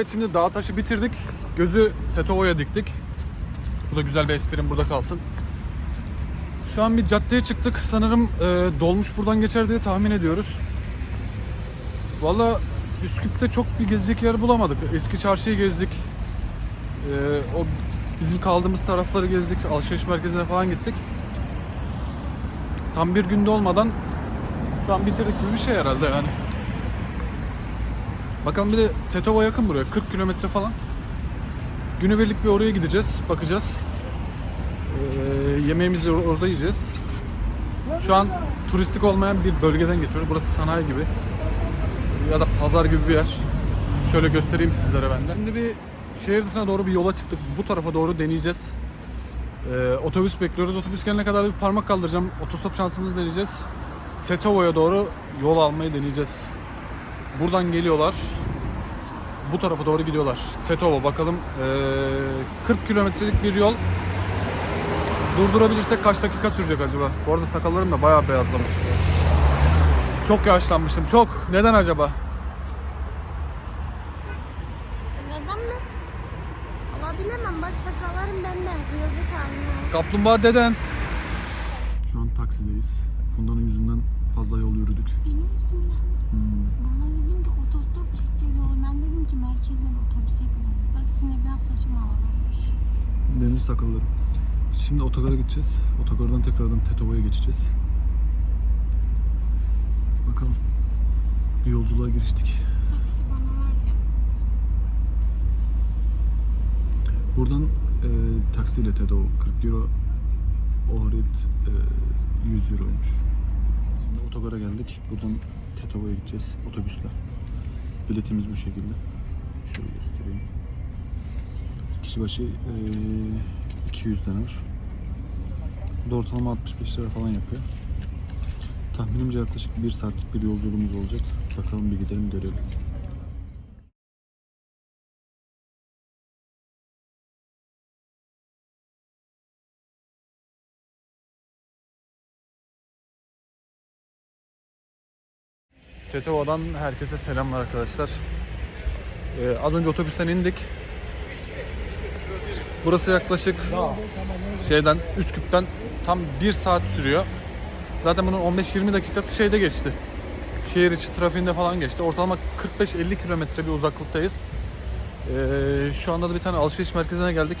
Evet şimdi dağ taşı bitirdik. Gözü Tetova'ya diktik. Bu da güzel bir esprim burada kalsın. Şu an bir caddeye çıktık. Sanırım e, dolmuş buradan geçer diye tahmin ediyoruz. Valla Üsküp'te çok bir gezecek yer bulamadık. Eski çarşıyı gezdik. E, o bizim kaldığımız tarafları gezdik. Alışveriş merkezine falan gittik. Tam bir günde olmadan şu an bitirdik gibi bir şey herhalde yani. Bakalım bir de Tetova yakın buraya. 40 kilometre falan. Günübirlik bir oraya gideceğiz. Bakacağız. Ee, yemeğimizi or- orada yiyeceğiz. Şu an turistik olmayan bir bölgeden geçiyoruz. Burası sanayi gibi. Ya da pazar gibi bir yer. Şöyle göstereyim sizlere ben de. Şimdi bir şehir dışına doğru bir yola çıktık. Bu tarafa doğru deneyeceğiz. Ee, otobüs bekliyoruz. Otobüs gelene kadar da bir parmak kaldıracağım. Otostop şansımızı deneyeceğiz. Tetova'ya doğru yol almayı deneyeceğiz. Buradan geliyorlar. Bu tarafa doğru gidiyorlar. Tetova bakalım. Ee, 40 kilometrelik bir yol. Durdurabilirsek kaç dakika sürecek acaba? Bu arada sakallarım da bayağı beyazlamış. Çok yaşlanmışım. Çok. Neden acaba? Neden mi? Ama bilemem bak sakallarım bembeyaz yazık haline. Kaplumbağa deden. Şu an taksideyiz. Funda'nın yüzünden fazla yol yürüdük. Benim yüzümden? Hmm. Saçım havalanmış. Benim de sakallarım. Şimdi otogara gideceğiz. Otogardan tekrardan Tetova'ya geçeceğiz. Bakalım. Bir yolculuğa giriştik. Taksi bana var ya. Buradan e, taksiyle Tedova 40 euro. Ohrid e, 100 euroymuş. Şimdi otogara geldik. Buradan Tetova'ya gideceğiz otobüsle. Biletimiz bu şekilde. Şöyle göstereyim. Kişi başı e, 200 denar. Bu da ortalama 65 lira falan yapıyor. Tahminimce yaklaşık 1 saatlik bir yolculuğumuz olacak. Bakalım bir gidelim görelim. Tetova'dan herkese selamlar arkadaşlar. Ee, az önce otobüsten indik. Burası yaklaşık şeyden Üsküp'ten tam 1 saat sürüyor. Zaten bunun 15-20 dakikası şeyde geçti. Şehir içi trafiğinde falan geçti. Ortalama 45-50 kilometre bir uzaklıktayız. Ee, şu anda da bir tane alışveriş merkezine geldik.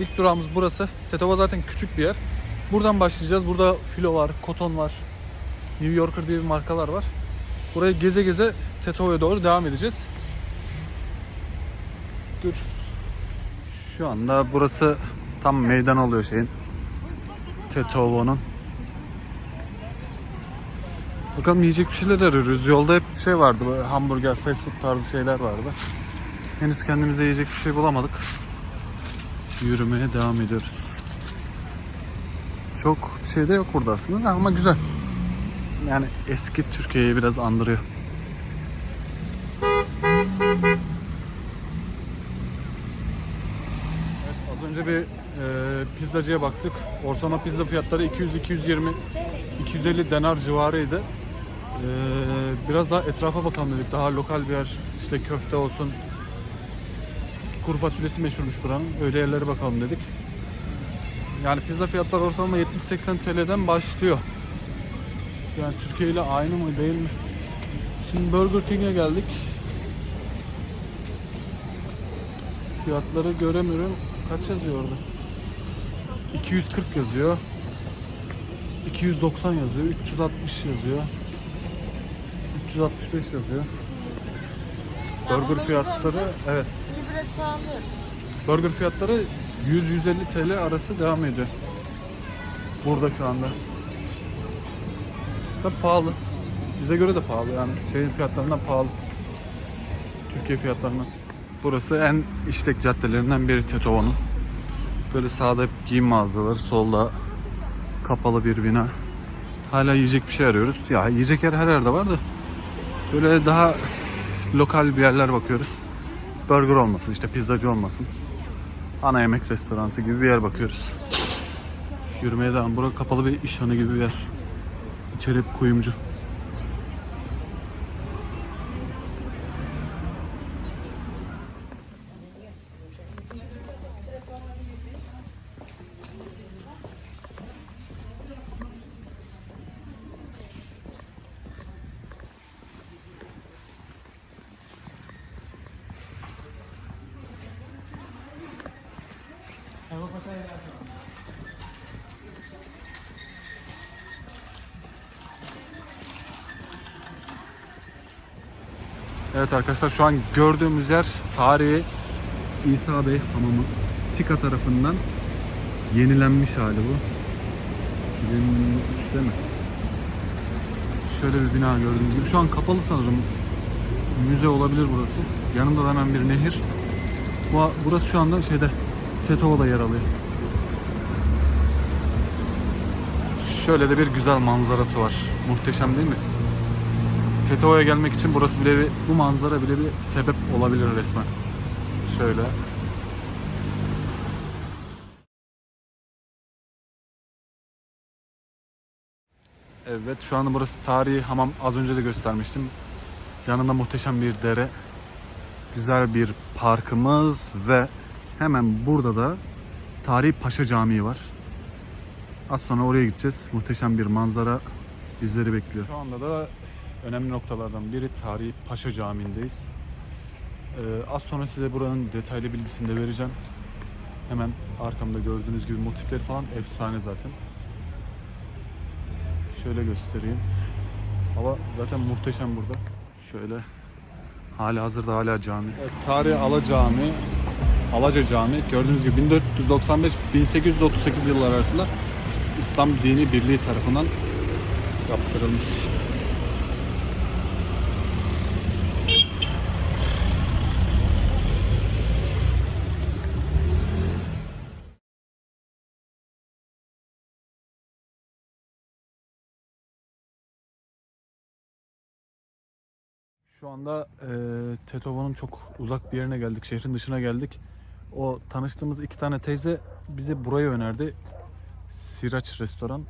İlk durağımız burası. Tetova zaten küçük bir yer. Buradan başlayacağız. Burada filo var, koton var. New Yorker diye bir markalar var. Burayı geze geze Tetova'ya doğru devam edeceğiz. Görüşürüz. Şu anda burası tam meydan oluyor şeyin. Tetova'nın. Bakalım yiyecek bir şeyler arıyoruz. Yolda hep şey vardı böyle hamburger, fast food tarzı şeyler vardı. Henüz kendimize yiyecek bir şey bulamadık. Yürümeye devam ediyoruz. Çok şey de yok burada aslında ama güzel. Yani eski Türkiye'yi biraz andırıyor. Evet, az önce bir e, pizzacıya baktık. Ortalama pizza fiyatları 200-220 250 denar civarıydı. E, biraz daha etrafa bakalım dedik. Daha lokal bir yer. İşte köfte olsun. Kuru fasulyesi meşhurmuş buranın. Öyle yerlere bakalım dedik. Yani pizza fiyatları ortalama 70-80 TL'den başlıyor. Yani Türkiye ile aynı mı değil mi? Şimdi Burger King'e geldik. Fiyatları göremiyorum. Kaç yazıyor orada? 240 yazıyor. 290 yazıyor. 360 yazıyor. 365 yazıyor. Burger fiyatları evet. Libre alıyoruz. Burger fiyatları 100-150 TL arası devam ediyor. Burada şu anda. Tabii pahalı. Bize göre de pahalı yani. Şeyin fiyatlarından pahalı. Türkiye fiyatlarından. Burası en işlek caddelerinden biri Tetova'nın. Böyle sağda giyim mağazaları, solda kapalı bir bina. Hala yiyecek bir şey arıyoruz. Ya yiyecek yer her yerde var da. Böyle daha lokal bir yerler bakıyoruz. Burger olmasın, işte pizzacı olmasın. Ana yemek restoranı gibi bir yer bakıyoruz. Yürümeye devam. Burası kapalı bir işhanı gibi bir yer. İçeri hep kuyumcu. Evet arkadaşlar şu an gördüğümüz yer tarihi İsa Bey Hamamı. TİKA tarafından yenilenmiş hali bu. 2003'te mi? Şöyle bir bina gördüğünüz gibi. Şu an kapalı sanırım. Müze olabilir burası. Yanında da hemen bir nehir. Bu, burası şu anda şeyde Tetova'da yer alıyor. Şöyle de bir güzel manzarası var. Muhteşem değil mi? Tetova'ya gelmek için burası bile bir, bu manzara bile bir sebep olabilir resmen. Şöyle. Evet şu anda burası tarihi hamam az önce de göstermiştim. Yanında muhteşem bir dere. Güzel bir parkımız ve hemen burada da Tarihi Paşa Camii var. Az sonra oraya gideceğiz. Muhteşem bir manzara bizleri bekliyor. Şu anda da önemli noktalardan biri Tarihi Paşa Camii'ndeyiz. Ee, az sonra size buranın detaylı bilgisini de vereceğim. Hemen arkamda gördüğünüz gibi motifleri falan efsane zaten. Şöyle göstereyim. Hava zaten muhteşem burada. Şöyle hala hazırda hala cami. Evet, tarihi Ala Cami, Alaca Cami gördüğünüz gibi 1495-1838 yılları arasında İslam Dini Birliği tarafından yaptırılmış. Şu anda e, Tetova'nın çok uzak bir yerine geldik. Şehrin dışına geldik. O tanıştığımız iki tane teyze bize burayı önerdi. Siraç Restoran.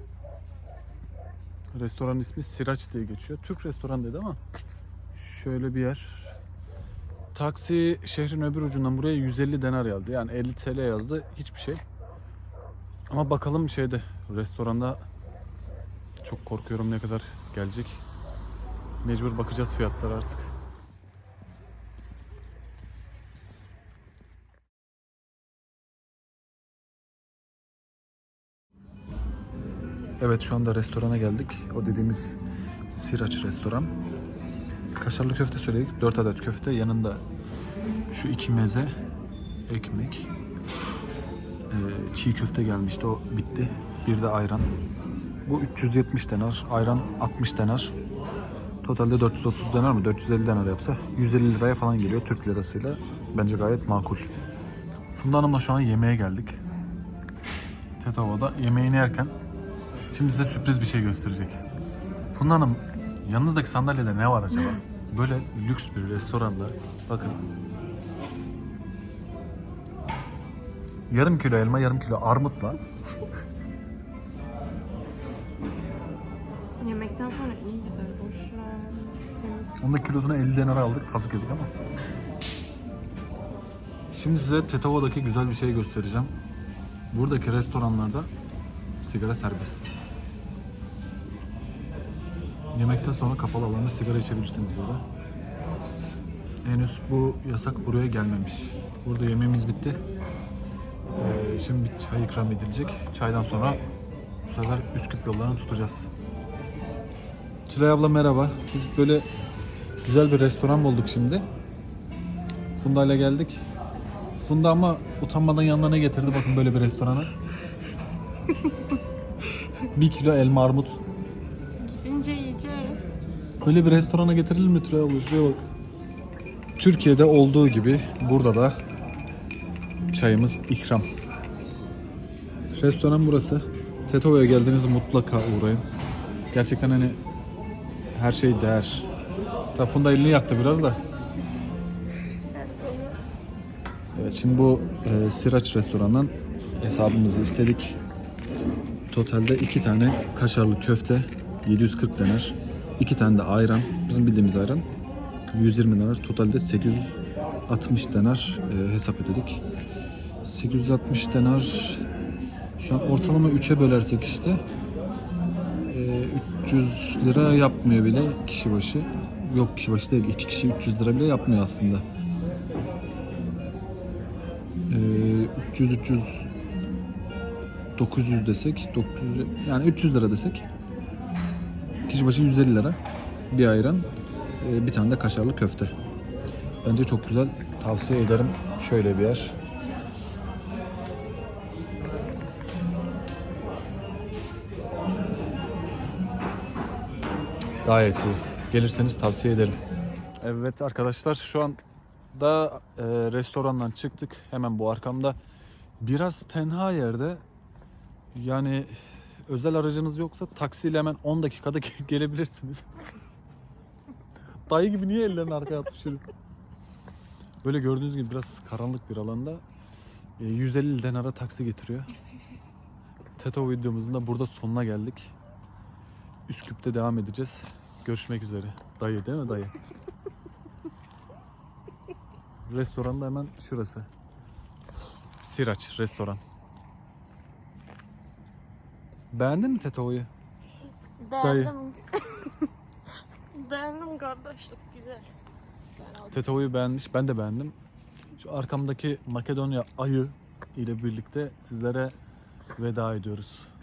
Restoranın ismi Siraç diye geçiyor. Türk restoran dedi ama şöyle bir yer. Taksi şehrin öbür ucundan buraya 150 denar yazdı. Yani 50 TL yazdı. Hiçbir şey. Ama bakalım şeyde restoranda çok korkuyorum ne kadar gelecek. Mecbur bakacağız fiyatlara artık. Evet şu anda restorana geldik. O dediğimiz Siraç restoran. Kaşarlı köfte söyledik. 4 adet köfte. Yanında şu iki meze, ekmek, ee, çiğ köfte gelmişti. O bitti. Bir de ayran. Bu 370 denar. Ayran 60 denar. Totalde 430 denar mı? 450 denar yapsa 150 liraya falan geliyor Türk lirasıyla. Bence gayet makul. Funda Hanım'la şu an yemeğe geldik. Tetova'da yemeğini yerken şimdi size sürpriz bir şey gösterecek. Funda Hanım yanınızdaki sandalyede ne var acaba? Böyle lüks bir restoranda bakın. Yarım kilo elma, yarım kilo armutla Yemekten sonra iyi gider. Boş ver. Temiz. Onun da kilosunu 50 denara aldık. Kazık yedik ama. Şimdi size Tetova'daki güzel bir şey göstereceğim. Buradaki restoranlarda sigara serbest. Yemekten sonra kapalı alanda sigara içebilirsiniz burada. Henüz bu yasak buraya gelmemiş. Burada yemeğimiz bitti. Ee, şimdi bir çay ikram edilecek. Çaydan sonra bu sefer Üsküp yollarını tutacağız. Tülay abla merhaba. Biz böyle güzel bir restoran bulduk şimdi. Funda ile geldik. Funda ama utanmadan yanına ne getirdi bakın böyle bir restorana. bir kilo elma armut. Gidince yiyeceğiz. Böyle bir restorana getirilir mi Tülay abla? Şuraya bak. Türkiye'de olduğu gibi burada da çayımız ikram. Restoran burası. Tetova'ya geldiğinizde mutlaka uğrayın. Gerçekten hani her şey değer. Tabii Funda elini yaktı biraz da. Evet şimdi bu e, Siraç restorandan hesabımızı istedik. Totalde iki tane kaşarlı köfte 740 denar. iki tane de ayran. Bizim bildiğimiz ayran. 120 denar. Totalde 860 denar e, hesap ödedik. 860 denar şu an ortalama 3'e bölersek işte e, 300 lira yapmıyor bile kişi başı. Yok kişi başı değil. iki kişi 300 lira bile yapmıyor aslında. E, 300 300 900 desek 900 yani 300 lira desek kişi başı 150 lira bir ayran e, bir tane de kaşarlı köfte. Bence çok güzel. Tavsiye ederim. Şöyle bir yer. Gayet iyi. Gelirseniz tavsiye ederim. Evet arkadaşlar şu an da e, restorandan çıktık. Hemen bu arkamda. Biraz tenha yerde. Yani özel aracınız yoksa taksiyle hemen 10 dakikada ge- gelebilirsiniz. Dayı gibi niye ellerini arkaya atmışsın? Böyle gördüğünüz gibi biraz karanlık bir alanda e, 150 denara taksi getiriyor. Teto videomuzun da burada sonuna geldik. Üsküp'te devam edeceğiz. Görüşmek üzere. Dayı değil mi dayı? Restoran da hemen şurası. Siraç restoran. Beğendin mi Teto'yu? Beğendim. Beğendim kardeşlik güzel. Ben aldım. Teto'yu beğenmiş. Ben de beğendim. Şu arkamdaki Makedonya ayı ile birlikte sizlere veda ediyoruz.